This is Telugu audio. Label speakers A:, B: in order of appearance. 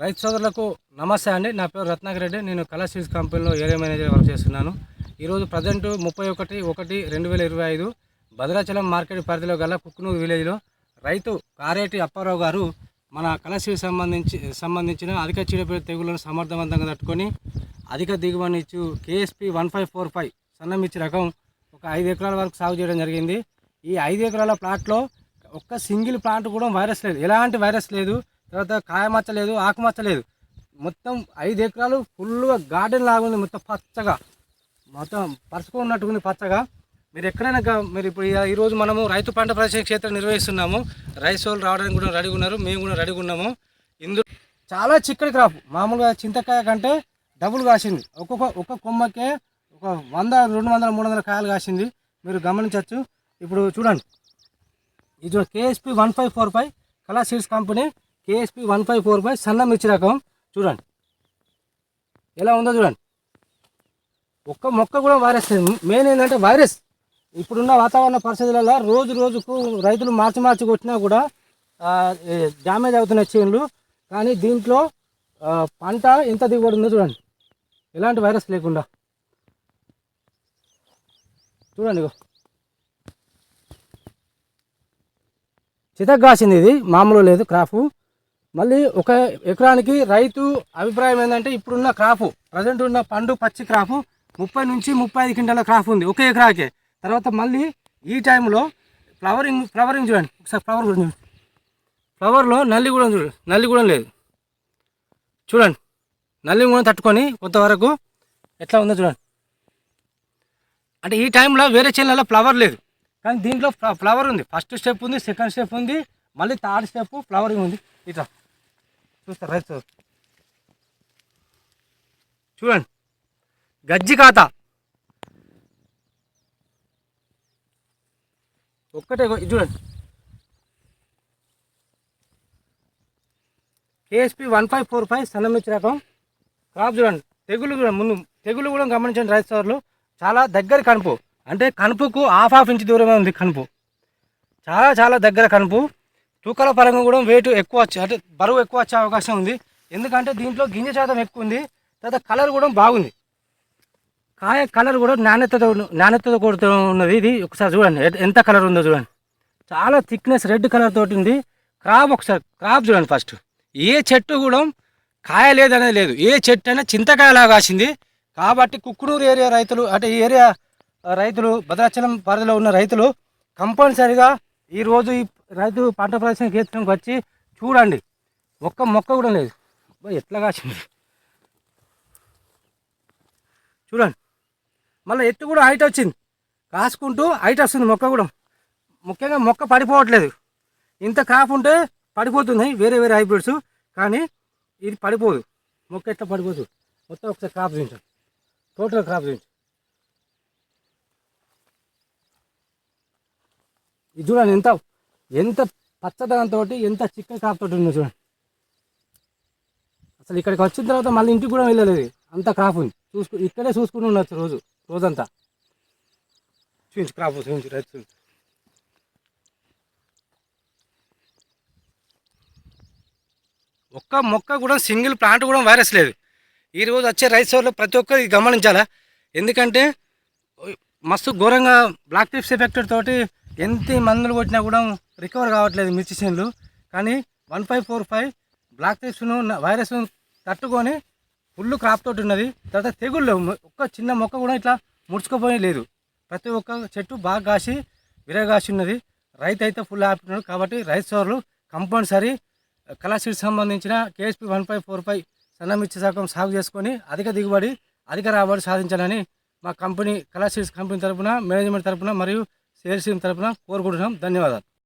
A: రైతు సోదరులకు నమస్తే అండి. నా పేరు రత్నాకర్ రెడ్డి నేను కళా సీడ్స్ కంపెనీలో ఏరియా మేనేజర్ వర్క్ చేస్తున్నాను. ఈరోజు ప్రజెంట్ ముప్పై ఒకటి ఒకటి రెండు వేల ఇరవై ఐదు భద్రాచలం మార్కెట్ పరిధిలో గల కుక్కునూరు విలేజ్లో రైతు కారేటి అప్పారావు గారు మన కళా సీడ్స్ సంబంధించి సంబంధించిన అధిక చీడపీడ తెగులను సమర్థవంతంగా తట్టుకొని అధిక దిగుబడిని ఇచ్చు KSP one five four five సన్నమిచ్చి రకం ఒక ఐదు ఎకరాల వరకు సాగు చేయడం జరిగింది. ఈ ఐదు ఎకరాల ప్లాట్లో ఒక్క సింగిల్ ప్లాంట్ కూడా వైరస్ లేదు. ఎలాంటి వైరస్ లేదు. తర్వాత కాయమచ్చ లేదు ఆకుమచ్చ లేదు. మొత్తం ఐదు ఎకరాలు ఫుల్గా గార్డెన్ లాగా ఉంది మొత్తం పచ్చగా. మొత్తం పరుచుకున్నట్టుగా ఉంది పచ్చగా. మీరు ఎక్కడైనా మీరు ఇప్పుడు ఈరోజు మనము రైతు పంట ప్రదర్శన క్షేత్రం నిర్వహిస్తున్నాము. రైస్ వాళ్ళు రావడానికి కూడా రెడీగా ఉన్నారు మేము కూడా రెడీగా ఉన్నాము. ఇందులో చాలా చిక్కడి క్రాప్. మామూలుగా చింతకాయ కంటే డబుల్ కాసింది. ఒక్కొక్క ఒక్క కొమ్మకే ఒక వంద రెండు వందల మూడు వందల కాయలు కాసింది. మీరు గమనించవచ్చు. ఇప్పుడు చూడండి. ఇది KSP one five four five Kala seeds company. KSP one five four five సన్న మిర్చి రకం. చూడండి. ఎలా ఉందో చూడండి. ఒక్క మొక్క కూడా వైరస్ మెయిన్ ఏంటంటే వైరస్ ఇప్పుడున్న వాతావరణ పరిస్థితులలో రోజు రోజుకు రైతులు మార్చి మార్చి కొట్టినా కూడా డ్యామేజ్ అవుతున్నాయి చేనులు. కానీ దీంట్లో పంట ఎంత దిగుబడి ఉందో చూడండి. ఎలాంటి వైరస్ లేకుండా. చూడండి చితగ్గాసింది ఇది. మామూలు లేదు క్రాఫ్ మళ్ళీ ఒక ఎకరానికి రైతు అభిప్రాయం ఏంటంటే ఇప్పుడున్న క్రాపు ప్రజెంట్ ఉన్న పండు పచ్చి క్రాపు ముప్పై నుంచి ముప్పై ఐదు క్వింటాల క్రాప్ ఉంది ఒక ఎకరాకే. తర్వాత మళ్ళీ ఈ టైంలో ఫ్లవరింగ్ ఫ్లవరింగ్ చూడండి ఒకసారి ఫ్లవర్ కూడా చూడండి. ఫ్లవర్లో నల్లి కూడా చూడండి నల్లి కూడా లేదు. చూడండి నల్లి కూడా తట్టుకొని కొంతవరకు ఎట్లా ఉందో చూడండి. అంటే ఈ టైంలో వేరే చేనులలో ఫ్లవర్ లేదు. కానీ దీంట్లో ఫ్ల- ఫ్లవర్ ఉంది. ఫస్ట్ స్టెప్ ఉంది సెకండ్ స్టెప్ ఉంది మళ్ళీ థర్డ్ స్టెప్ ఫ్లవరింగ్ ఉంది. ఇట్లా. చూస్తారు రైతు చూడండి. గజ్జి కాత ఒక్కటే చూడండి. KSP one five four five సన్నమిచ్చి రకం. క్రాప్ చూడండి. తెగులు కూడా ముందు తెగులు కూడా గమనించండి రైతు సోదరులు. చాలా దగ్గర కనుపు. అంటే కనుపుకు హాఫ్ హాఫ్ ఇంచ్ దూరమే ఉంది కనుపు. చాలా చాలా దగ్గర కనుపు. తూకాల పరంగా కూడా వెయిట్ ఎక్కువ వచ్చే అంటే బరువు ఎక్కువ వచ్చే అవకాశం ఉంది. ఎందుకంటే దీంట్లో గింజ శాతం ఎక్కువ ఉంది. తర్వాత కలర్ కూడా బాగుంది. కాయ కలర్ కూడా నాణ్యతతో నాణ్యతతో కూడుతూ ఉన్నది. ఇది ఒకసారి చూడండి. ఎంత కలర్ ఉందో చూడండి. చాలా థిక్నెస్ రెడ్ కలర్ తోటి ఉంది. క్రాప్ ఒకసారి క్రాప్ చూడండి ఫస్ట్ ఏ చెట్టు కూడా కాయ లేదనేది లేదు. ఏ చెట్టు అయినా చింతకాయలా కాసింది కాబట్టి కుక్కునూరు ఏరియా రైతులు అంటే ఈ ఏరియా రైతులు భద్రాచలం పరిధిలో ఉన్న రైతులు కంపల్సరిగా ఈరోజు ఈ రైతు పంట ప్రదర్శన కేంద్రంకి వచ్చి చూడండి. ఒక్క మొక్క కూడా లేదు. ఎట్లా కాసింది? చూడండి. మళ్ళీ ఎత్తు కూడా హైట్ వచ్చింది. కాసుకుంటూ హైట్ వస్తుంది మొక్క కూడా. ముఖ్యంగా మొక్క పడిపోవట్లేదు. ఇంత కాపు ఉంటే పడిపోతుంది. వేరే వేరే హైబ్రిడ్స్. కానీ ఇది పడిపోదు. మొక్క ఎట్లా పడిపోదు? మొత్తం ఒకసారి కాపు చూపించాం టోటల్ కాపు చూపించాం ఇది చూడండి ఎంత ఎంత పచ్చదనంతో ఎంత చిక్క క్రాప్ తోటి ఉందో చూడండి. అసలు ఇక్కడికి వచ్చిన తర్వాత మళ్ళీ ఇంటికి కూడా వెళ్ళలేదు. అంత క్రాప్ ఉంది. చూసుకు ఇక్కడే చూసుకుని ఉండొచ్చు రోజు రోజంతా. చూపించు క్రాప్ చూపించు రైతు చూపించు. ఒక్క మొక్క కూడా సింగిల్ ప్లాంట్ కూడా వైరస్ లేదు. ఈ రోజు వచ్చే రైస్ సోర్లో ప్రతి ఒక్కరు గమనించాలా? ఎందుకంటే మస్తు ఘోరంగా బ్లాక్ టిప్స్ ఎఫెక్టెడ్ తోటి ఎంత మందులు కొట్టినా కూడా రికవర్ కావట్లేదు మిర్చి చేనులు కానీ one five four five black టిప్స్ను వైరస్ను తట్టుకొని ఫుల్ క్రాప్ తోటి ఉన్నది. తర్వాత తెగుళ్ళు ఒక్క చిన్న మొక్క కూడా ఇట్లా ముడుచుకుపోయి లేదు. ప్రతి ఒక్క చెట్టు బాగా కాసి విరగాసి ఉన్నది. రైతు అయితే ఫుల్ హ్యాపీ ఉన్నాడు. కాబట్టి రైతు సోర్లు కంపల్సరీ కళాశీకి సంబంధించిన KSP one five four five సన్నమిర్చి శాఖం సాగు చేసుకొని అధిక దిగుబడి అధిక రాబడి సాధించాలని మా కంపెనీ కళాశీల్స్ కంపెనీ తరపున మేనేజ్మెంట్ తరఫున మరియు చేసిన తరఫున కోరుకుంటున్నాం. ధన్యవాదాలు.